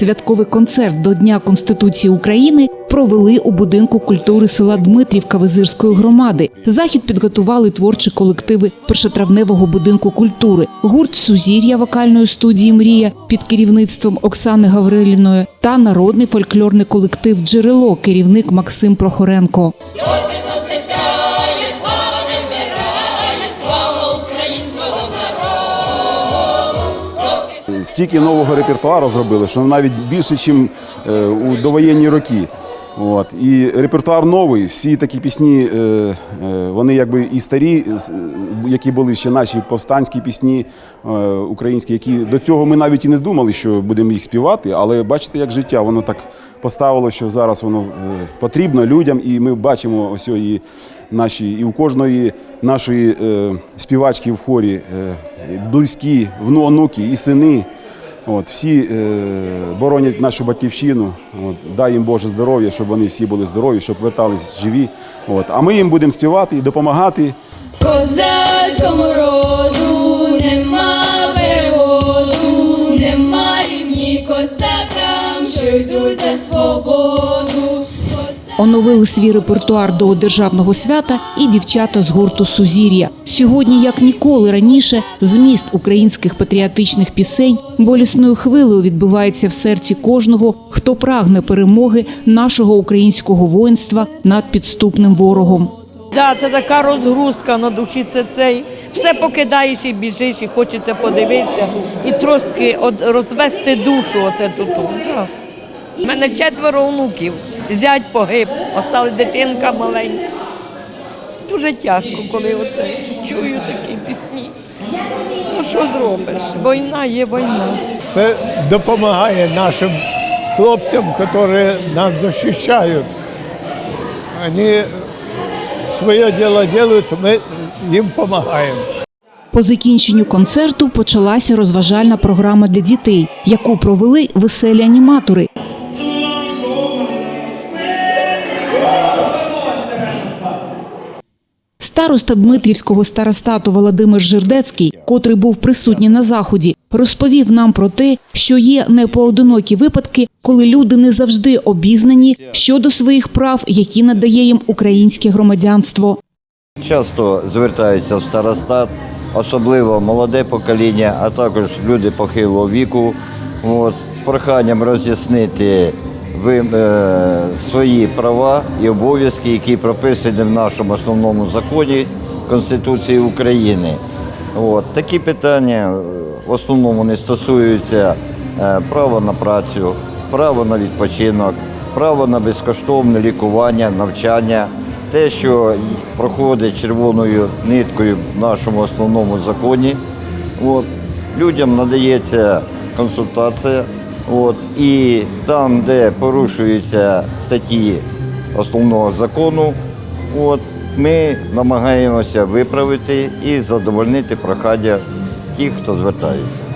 Святковий концерт до Дня Конституції України провели у будинку культури села Дмитрівка Визирської громади. Захід підготували творчі колективи першотравневого будинку культури, гурт Сузір'я вокальної студії Мрія під керівництвом Оксани Гавриліної та народний фольклорний колектив Джерело, керівник Максим Прохоренко. Стільки нового репертуару зробили, що навіть більше, ніж у довоєнні роки. От. І репертуар новий, всі такі пісні, е, е, вони якби і старі, які були ще наші повстанські пісні е, українські, які до цього ми навіть і не думали, що будемо їх співати, але бачите, як життя, воно так поставило, що зараз воно е, потрібно людям, і ми бачимо ось і наші, і у кожної нашої е, співачки в хорі е, близькі, вну- онуки і сини. От, всі е, боронять нашу батьківщину. От, дай їм Боже здоров'я, щоб вони всі були здорові, щоб вертались живі. От, а ми їм будемо співати і допомагати. Козацькому роду нема переводу, нема рівні козакам, що йдуть за свободу. Оновили свій репертуар до державного свята і дівчата з гурту Сузір'я. Сьогодні, як ніколи раніше, зміст українських патріотичних пісень болісною хвилею відбувається в серці кожного, хто прагне перемоги нашого українського воїнства над підступним ворогом. Да, це така розгрузка на душі. Це цей. Все покидаєш і біжиш, і хочеться подивитися, і трошки от, розвести душу. Оце тут. У мене четверо онуків. Зять погиб, осталась дитинка маленька. Дуже тяжко, коли оце чую такі пісні. Ну що зробиш? Війна є війна. Це допомагає нашим хлопцям, які нас захищають. Вони своє діло роблять, ми їм допомагаємо. По закінченню концерту почалася розважальна програма для дітей, яку провели веселі аніматори. Староста Дмитрівського старостату Володимир Жирдецький, котрий був присутній на заході, розповів нам про те, що є непоодинокі випадки, коли люди не завжди обізнані щодо своїх прав, які надає їм українське громадянство. Часто звертаються в старостат, особливо молоде покоління, а також люди похилого віку, от, з проханням роз'яснити свої права і обов'язки, які прописані в нашому основному законі Конституції України. От, такі питання е, в основному не стосуються е, права на працю, право на відпочинок, право на безкоштовне лікування, навчання, те, що проходить червоною ниткою в нашому основному законі. От. Людям надається консультація. От. І там, де порушуються статті основного закону, от, ми намагаємося виправити і задовольнити прохання тих, хто звертається.